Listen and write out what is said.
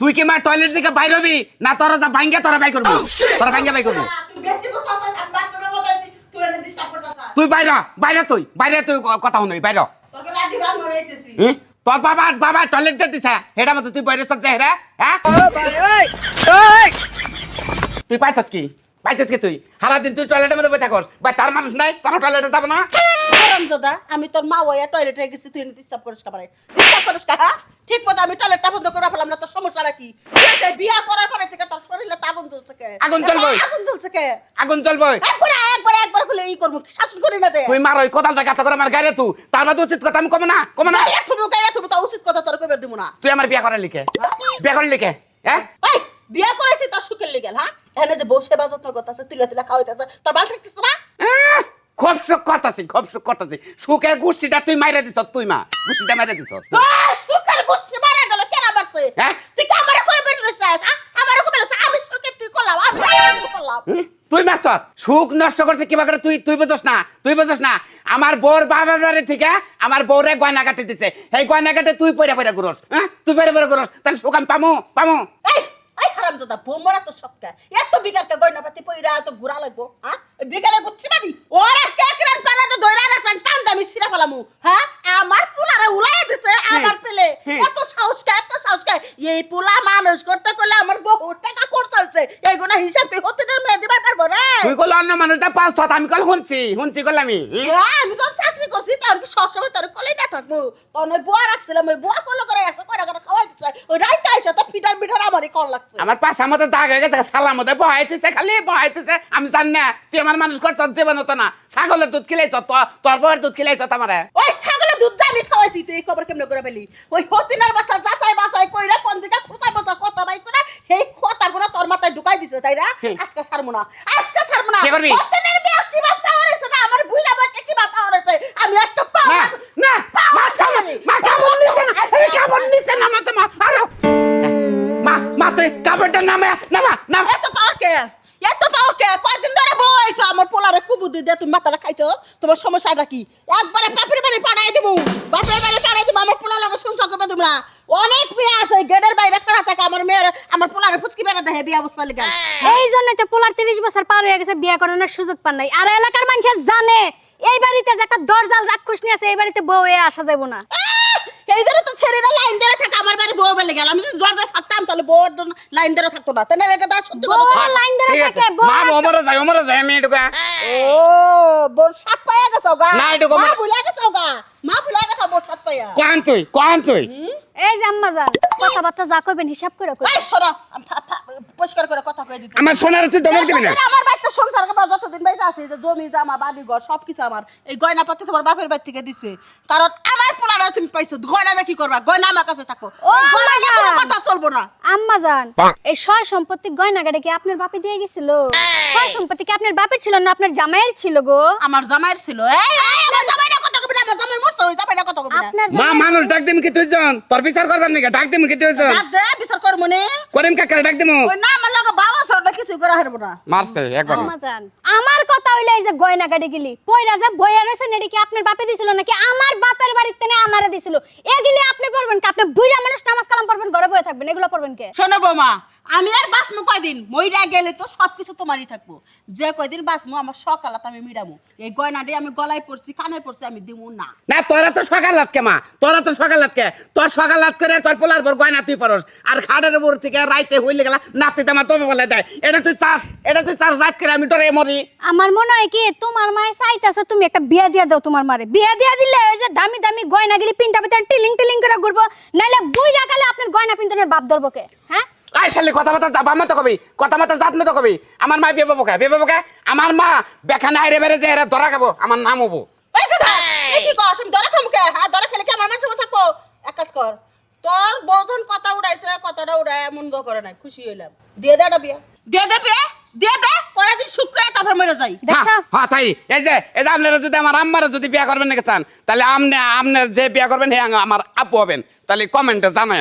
তুই কি মা টয়লেট থেকে বাইর হবি? না তোরা যা ভাঙ্গা তোরা বাই করবি। তোরা ভাঙ্গা বাই করবি। তুই বাইরে বাইরে তুই বাইরে তুই কথা শুনবি বাইরে? তোর বাবা বাবা টয়লেট দিতেছে হেটা মতো তুই বাইরে সব যাই রে হ্যাঁ? তুই পাইছত কি? পাইছত কি তুই? সারা দিন তুই টয়লেটের মধ্যে বসে থাকস। বা তার মানুষ নাই তোর টয়লেটে যাব না। হারামজাদা আমি তোর মা ওয়া টয়লেটে গেছি তুই ডিস্টার্ব করিস কামারে ডিস্টার্ব করিস কা হ্যাঁ? ঠিক মতো আমি টয়লেটটা বন্ধ করে ফেলাম না তোর সমস্যাটা কি? বিয়া করার পরে থেকে তোর শরীরে তো আগুন জ্বলছে কে? আগুন জ্বলবে। আগুন জ্বলছে কে? আগুন চলবে একবার একবার একবার খুলে ই করব শাসন করি না দে। তুই মার ওই কোদালটা কাটা করে আমার গাড়ি তুই তার বাদে উচিত কথা আমি কমো না কমো না। গায়ে তুমি গায়ে তুমি তো উচিত কথা তোর কবে দিব না। তুই আমার বিয়া করার লিখে বিয়া করার লিখে হ্যাঁ? এই বিয়া করাইছি তোর সুখের লিগেল হ্যাঁ? এনে যে বসে বাজত করতেছে তিলে তিলে খাওয়াইতেছে তোর বাল থাকতেছে না? খুব সুখ করতাছি খুব সুখ করতাছি। সুখের গোষ্ঠীটা তুই মাইরে দিছ তুই মা। গোষ্ঠীটা মাইরে দিছ। সুখের গুচ্ছি মারা গেল কেন মারছে? হ্যাঁ? তুই কি আমারে কই বের লইছিস আমারে কই বের আমি সুখে তুই করলাম আমি কি করলাম। তুই মাছ সুখ নষ্ট করছে কিবা করে তুই তুই বুঝস না তুই বুঝস না। আমার বউর বাবা বাড়ি থেকে আমার বউরে গয়না কাটি দিছে। এই গয়না কাটে তুই পয়রা পয়রা করস হ্যাঁ? তুই পয়রা পয়রা করস তাহলে সুখ আমি পামু পামু। এই এই হারাম দাদা বোমরা তো সবকা এত বিকালকে গয়না পাতি পইরা তো ঘুরা লাগবো হ্যাঁ বিকালে গুচ্ছি মারি। ওর আজকে একরান পানা তো দইরা রাখলাম টান দামি সিরা ফেলামু হ্যাঁ? আমার পুলারে উলাই দিছে আমার পেলে। এত সাহস কে এত সাহস কে? এই পুলা মানুষ করতে করলে আমার বহু টাকা করতেছে এইগুলো হিসাব কি হতে না মেয়ে দিবার পারব রে? তুই কল অন্য মানুষটা পাঁচ ছত আমি কল শুনছি শুনছি কল আমি। হ্যাঁ, আমি তো চাকরি করছি তার কি সবসময় তার কলে না থাকব? তখন ওই বুয়া রাখছিলাম বুয়া কল করে রাখছে করে খাওয়াই ওই রাইতে আইসা তো ফিটার মিটার আমারই কল লাগছে। আমার পাশার মধ্যে দাগ হয়ে গেছে বহাইতেছে খালি বহাইতেছে। আমি জানি না তুই আমার মানুষ জীবন হতো না। ছাগলের দুধ খিলাইছ তোর বউয়ের দুধ খিলাইছ আমারে। ওই ছাগলের দুধ আমি খাওয়াইছি তুই খবর কেমনে করে পেলি? ওই হতিনার বাচ্চা যাচাই বাছাই কইরা কোন দিকে খোঁচা বাচ্চা কথা বাই করে সেই খোঁতা গুলো তোর মাথায় ঢুকাই দিছে তাই না? আজকে ছাড়বো না আজকে ছাড়বো না। কি করবি? হতিনের না? আমার বুইরা বাচ্চা কি বাপ পাওয়ার হয়েছে আমি আজকে না পাওয়ার না মা কেমন মা নিছে না আরে কেমন নিছে না মা কুবুদ্ধি দিয়ে তুমি মাথাটা খাইছো তোমার সমস্যাটা কি? একবারে বাপের বাড়ি পাঠাই দেবো। বাপের বাড়ি পাঠাই দেবো আমার পোলা লাগে সংসার করবে তোমরা। অনেক মেয়ে আছে গেটের বাইরে খারাপ থাকে আমার মেয়ের আমার পোলারে ফুচকি বেড়া দেখে বিয়া বসবার লিগা। এই জন্য তো পোলার তিরিশ বছর পার হয়ে গেছে বিয়ে করানোর সুযোগ পান নাই। আর এলাকার মানুষ জানে এই বাড়িতে যে একটা দরজাল রাক্ষস নিয়ে আছে এই বাড়িতে বউ হয়ে আসা যাব না! এই জন্য তো ছেলেরা লাইন ধরে থাকে আমার বাড়ি বউ বেলে গেল। আমি যদি দরজা থাকতাম তাহলে বউর লাইন ধরে থাকতো না। তাই না এটা সত্যি কথা। লাইন ধরে আছে থাকে ওমরে যাই ওমরে যাই আমি এটুকু ও বোর সাত পায়া গেছো গা। না, এটা গো- মা ভুলে গেছো গা। মা ভুলে গেছ বোর সাত পায়া কোন তুই কোন তুই? এই যে আম্মা যান কথাবার্তা যা কইবেন হিসাব করে এই শোনো পরিষ্কার করে কথা কয়ে দিতে আমার সোনার তুই দমক দিবি না? আমার সংসার করা যতদিন বাইসে আছে যে জমি জামা বাড়ি ঘর সবকিছু আমার। এই গয়না পাতি তোমার বাপের বাড়ি থেকে দিছে। কারণ আমার পোলারা তুমি পাইছো গয়না কি করবা? গয়না আমার কাছে থাকো। ও, গয়না দিয়ে কোনো আম্মা কথা চলবো না। আম্মা যান এই সয় সম্পত্তি গয়নাগাড়ি কি আপনার বাপে দিয়ে গেছিল? সয় সম্পত্তি কি আপনার বাপের ছিল না আপনার জামাইয়ের ছিল গো? আমার জামাইয়ের ছিল। এই এই, আমার জামাই মা মানুষ ডাক দিম কি তুই জন তোর বিচার করবার নাকি? ডাক দিম কি তুই জন ডাক দে বিচার কর মনে করিম কাকারে ডাক দিমু। না আমার লগে বাবা সরটা কিছু করা হারবো না। মারছে একবার আমার কথা হইল এই যে গয়নাগাড়ি গিলি। পয়রা যে বইয়া রয়েছেন এটি কি আপনার বাপে দিছিল নাকি? আমার বাপের বাড়িতে না আমারে দিছিল। এগুলি আপনি পড়বেন কি? আপনি বুইরা মানুষ নামাজ কালাম পড়বেন ঘরে বয়ে থাকবেন এগুলো পড়বেন কে? শোনো বৌমা আমি আর বাসমু কয়দিন? মইরা গেলে তো সবকিছু তোমারই থাকব। যে কয়দিন বাসমু আমার সকালাত আমি মিডামু এই গয়নাটি আমি গলায় পড়ছি কানে পড়ছি আমি দিমু না। না তোরা তো সকাল রাতকে মা। তোরা তো সকাল রাতকে তোর সকাল রাত করে তোর পোলার পর গয়না তুই পরস। আর খাটের উপর থেকে রাইতে হইলে গেলা নাতিতে আমার তুমি বলে দেয় এটা তুই চাস এটা তুই চাস রাত করে আমি ডরে মরি। আমার মনে হয় কি তোমার মায়ে চাইতাছে তুমি একটা বিয়া দিয়া দাও তোমার মারে। বিয়া দিয়া দিলে ওই যে দামি দামি গয়না গিলি পিনতে পিনতে টিলিং টিলিং করে ঘুরবো নাইলে বুইরা গেলে আপনার গয়না পিন্তনের বাপ ধরবো কে? হ্যাঁ? আই শালি কথা মতো যাবা মতো কবি কথা মতো জাত মতো কবি। আমার মা বিয়ে বাবুকে বিয়ে বাবুকে আমার মা বেখানা আইরে বেড়ে যে এরা ধরা খাব আমার নাম হব। এই কথা এই কি কস? আমি দরা খামু কে? হ্যাঁ দরা খেলে কি আমার মানুষ থাকব? এক কাজ কর তোর বৌধন কথা উড়াইছে কথাটা উড়ায় মন্দ করে নাই খুশি হইলাম। দিয়ে দে বিয়া। দিয়ে দে বিয়া দিয়ে দে পরের দিন শুক্র তারপর মরে যাই। দেখছ? হ্যাঁ হ্যাঁ তাই। এই যে এই যে আপনারা যদি আমার আম্মারা যদি বিয়া করবেন নাকি চান তাহলে আপনি আপনার যে বিয়া করবেন হে আমার আপু হবেন। তাহলে কমেন্টে জানান